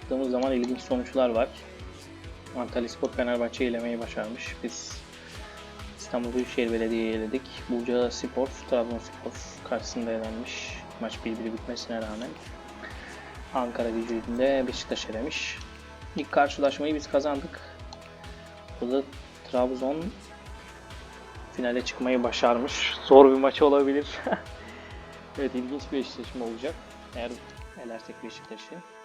baktığımız zaman ilginç sonuçlar var. Antalya Spor Fenerbahçe elemeyi başarmış. Biz İstanbul Büyükşehir Belediye'yi eledik. Burca Spor, Trabzonspor karşısında elenmiş. Maç 1-1 bitmesine rağmen. Ankara gücünü de Beşiktaş elemiş. İlk karşılaşmayı biz kazandık. Burada Trabzon finale çıkmayı başarmış. Zor bir maç olabilir. evet ilginç bir eşleşme olacak. Eğer elersek Beşiktaş'ı.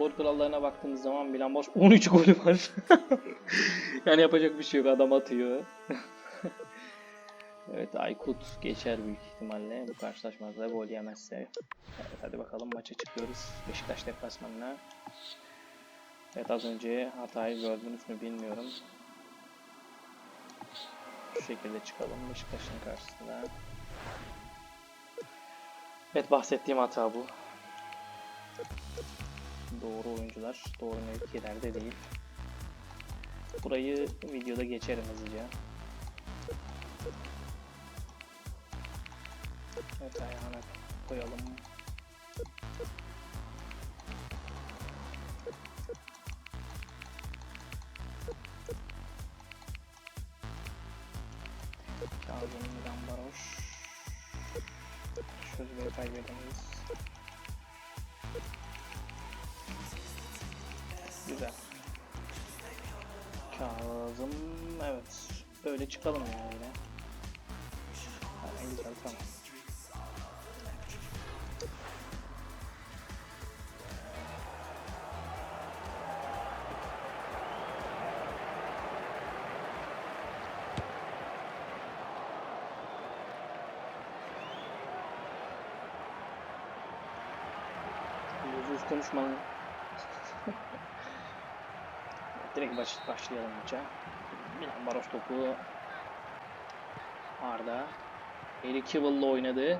Gol kurallarına baktığımız zaman Milan Boş 13 golü var. yani yapacak bir şey yok adam atıyor. evet Aykut geçer büyük ihtimalle bu karşılaşmada gol yemezse. Evet hadi bakalım maça çıkıyoruz. Beşiktaş deplasmanına. Evet az önce hatayı gördünüz mü bilmiyorum. Şu şekilde çıkalım Beşiktaş'ın karşısında. Evet bahsettiğim hata bu. Doğru oyuncular doğru mevkilerde değil. Burayı videoda geçerim hızlıca. Evet ayağına koyalım. Kazım Gambaroş. Sözleri kaybedemeyiz. Kazım evet. Böyle çıkalım yani yine. Aynen güzel tamam. Yüzü yüz Direkt baş, başlayalım maça. Milan Baroş topu Arda. Eli Kivill'la oynadı.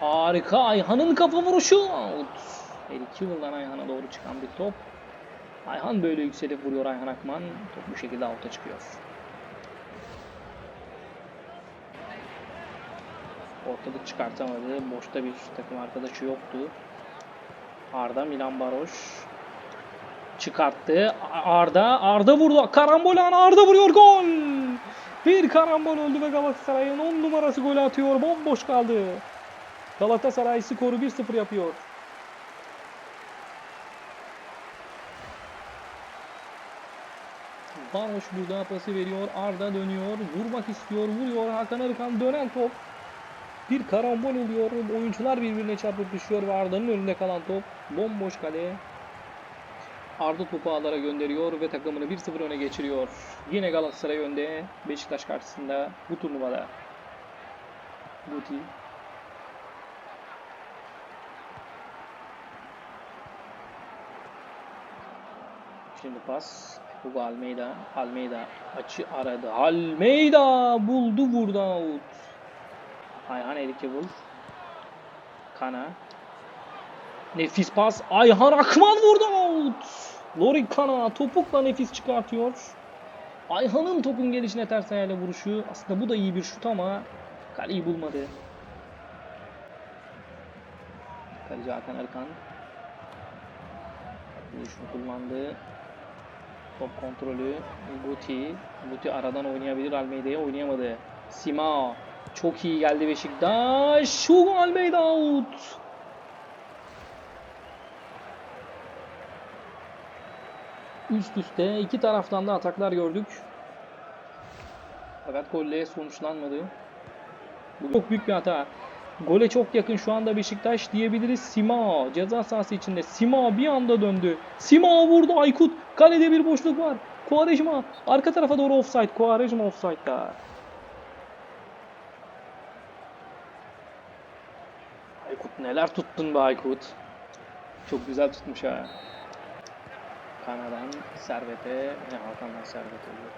Harika Ayhan'ın kafa vuruşu. Out. Eli Kivill'dan Ayhan'a doğru çıkan bir top. Ayhan böyle yükselip vuruyor Ayhan Akman. Top bu şekilde out'a çıkıyor. Ortalık çıkartamadı. Boşta bir takım arkadaşı yoktu. Arda Milan Baroş çıkarttı. Arda Arda vurdu. Karambol anı Arda vuruyor gol. Bir karambol oldu ve Galatasaray'ın 10 numarası golü atıyor. Bomboş kaldı. Galatasaray skoru 1-0 yapıyor. Baroş burada pası veriyor. Arda dönüyor. Vurmak istiyor. Vuruyor. Hakan Arıkan dönen top. Bir karambol oluyor. Oyuncular birbirine çarpıp düşüyor ve Arda'nın önünde kalan top bomboş kale. Arda topu ağlara gönderiyor ve takımını 1-0 öne geçiriyor. Yine Galatasaray önde. Beşiktaş karşısında bu turnuvada. Guti. Şimdi pas. Hugo Almeida. Almeida açı aradı. Almeida buldu out. Ayhan Elikebul. Kana. Nefis pas. Ayhan Akman vurdu out. Lorik Kana topukla nefis çıkartıyor. Ayhan'ın topun gelişine ters ayağıyla vuruşu. Aslında bu da iyi bir şut ama kaleyi bulmadı. Kaleci Hakan Arıkan. Vuruşunu kullandı. Top kontrolü. Guti. Guti aradan oynayabilir. Almeida'ya oynayamadı. Sima. Çok iyi geldi Beşiktaş. Hugo Almeida out. Üst üste iki taraftan da ataklar gördük. Fakat golle sonuçlanmadı. Bu çok büyük bir hata. Gole çok yakın şu anda Beşiktaş diyebiliriz. Sima ceza sahası içinde. Sima bir anda döndü. Sima vurdu Aykut. Kalede bir boşluk var. Quaresma arka tarafa doğru offside. Quaresma offside'da. Aykut neler tuttun be Aykut. Çok güzel tutmuş ha. Kana'dan Servet'e ve Hakan'dan Servet oluyor.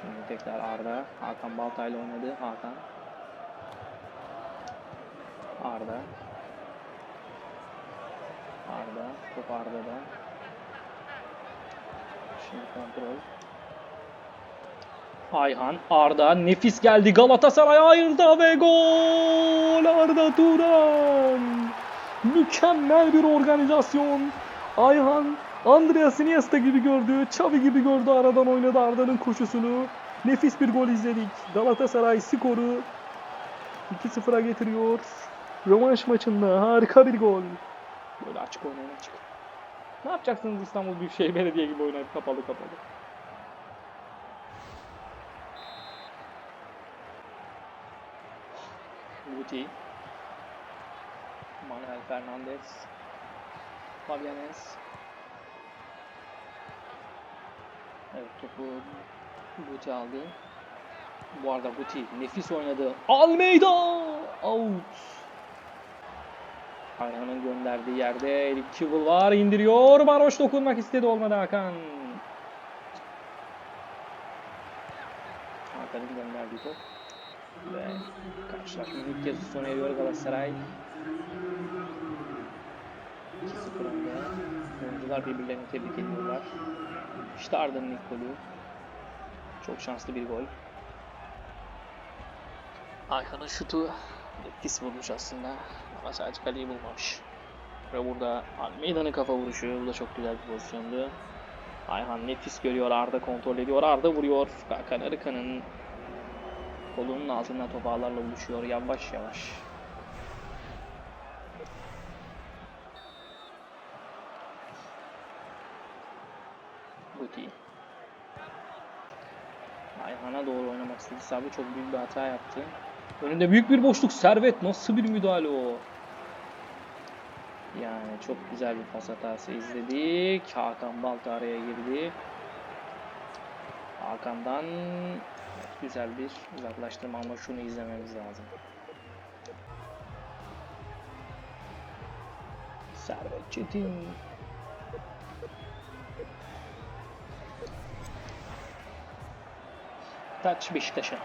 Şimdi tekrar Arda. Hakan Baltay'la oynadı. Hakan. Arda. Arda. Top Arda'da. Şimdi kontrol. Ayhan, Arda, nefis geldi Galatasaray ayırdı ve gol! Arda Turan! Mükemmel bir organizasyon. Ayhan, Andreas Iniesta gibi gördü, Xavi gibi gördü aradan oynadı Arda'nın koşusunu. Nefis bir gol izledik. Galatasaray skoru 2-0'a getiriyor. Rövanş maçında harika bir gol. Böyle açık oynayın açık. Ne yapacaksınız İstanbul Büyükşehir Belediye gibi oynayıp kapalı kapalı. Guti. Manuel Fernandez. Fabianes. Evet topu Guti aldı. Bu arada Guti nefis oynadı. Almeida! Out. Ayhan'ın gönderdiği yerde Erik Kibble var. indiriyor. Baroş dokunmak istedi olmadı Hakan. Hakan'ın gönderdiği top. Ve karşılaşmanın ilk kez sona eriyor Galatasaray. 2-0 önde. Oyuncular birbirlerini tebrik ediyorlar. İşte Arda'nın ilk golü. Çok şanslı bir gol. Ayhan'ın şutu etkisi bulmuş aslında. Ama sadece kaleyi bulmamış. Ve burada Almeida'nın kafa vuruşu. Bu da çok güzel bir pozisyondu. Ayhan nefis görüyor. Arda kontrol ediyor. Arda vuruyor. Hakan kolunun altından top ağlarla buluşuyor. Yavaş yavaş. Guti. Ayhan'a doğru oynamak istedi. Sabri çok büyük bir hata yaptı. Önünde büyük bir boşluk. Servet nasıl bir müdahale o? Yani çok güzel bir pas hatası izledik. Hakan Balta araya girdi. Hakan'dan güzel bir uzaklaştırma ama şunu izlememiz lazım. Servet Çetin. Taç Beşiktaş'a.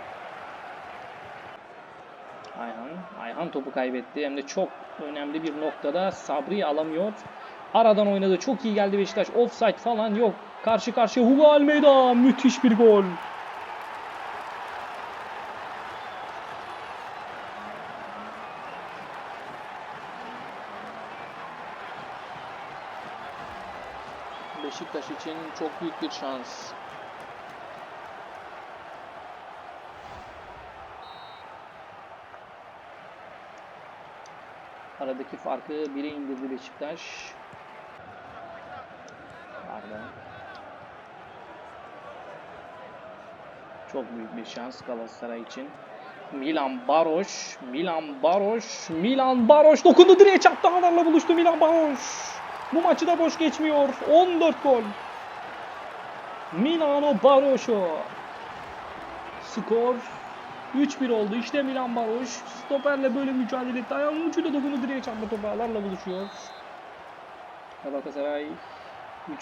Ayhan. Ayhan topu kaybetti. Hem de çok önemli bir noktada Sabri alamıyor. Aradan oynadı. Çok iyi geldi Beşiktaş. Offside falan yok. Karşı karşıya Hugo Almeida. Müthiş bir gol. Beşiktaş için çok büyük bir şans. Aradaki farkı bire indirdi Beşiktaş. Arda. Çok büyük bir şans Galatasaray için. Milan Baroş, Milan Baroş, Milan Baroş dokundu direğe çarptı ağlarla buluştu Milan Baroş. Bu maçı da boş geçmiyor. 14 gol. Milano Baroşo. Skor 3-1 oldu. İşte Milan Baroş. Stoperle böyle mücadele etti. Ayağının ucuyla dokundu direğe çarptı topu ağlarla buluşuyor. Galatasaray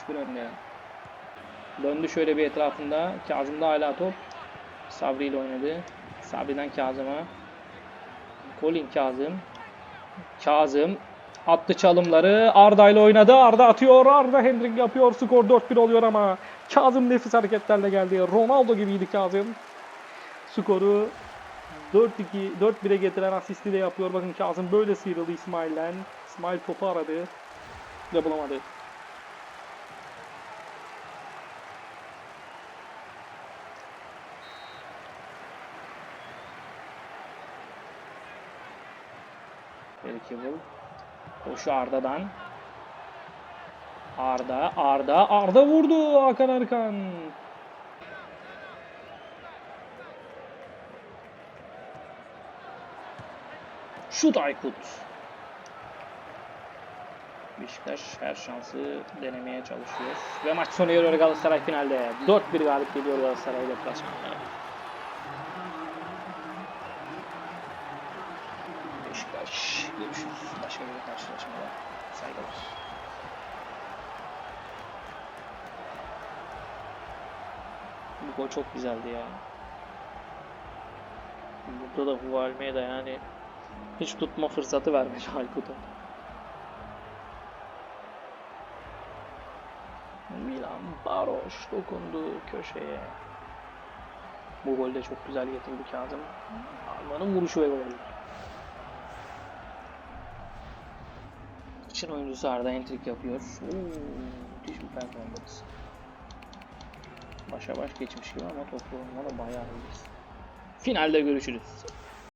3-1 önde. Döndü şöyle bir etrafında. Kazım'da hala top. Sabri ile oynadı. Sabri'den Kazım'a. Colin Kazım. Kazım. Attı çalımları. Arda ile oynadı. Arda atıyor. Arda Hendrik yapıyor. Skor 4-1 oluyor ama Kazım nefis hareketlerle geldi. Ronaldo gibiydi Kazım. Skoru 4-2 4-1'e getiren asisti de yapıyor. Bakın Kazım böyle sıyrıldı İsmail'den. İsmail topu aradı ve bulamadı. Berkebul. Koşu Arda'dan. Arda, Arda, Arda vurdu Hakan Erkan. Şut Aykut. Beşiktaş her şansı denemeye çalışıyor. Ve maç sona eriyor Galatasaray finalde. 4-1 galip geliyor Galatasaray. Beşiktaş. Görüşürüz. Başka karşılaşmada. Saygılar. Bu gol çok güzeldi ya. Burada da Hugo Almeida yani hiç tutma fırsatı vermiş Aykut'a. Milan Baroş dokundu köşeye. Bu golde çok güzel getirdi Kazım. Arman'ın vuruşu ve gol. Çin oyuncusu Arda entrik yapıyor. Oo, müthiş bir performans. Başa baş geçmiş gibi ama toplu olma da bayağı iyiyiz. Finalde görüşürüz.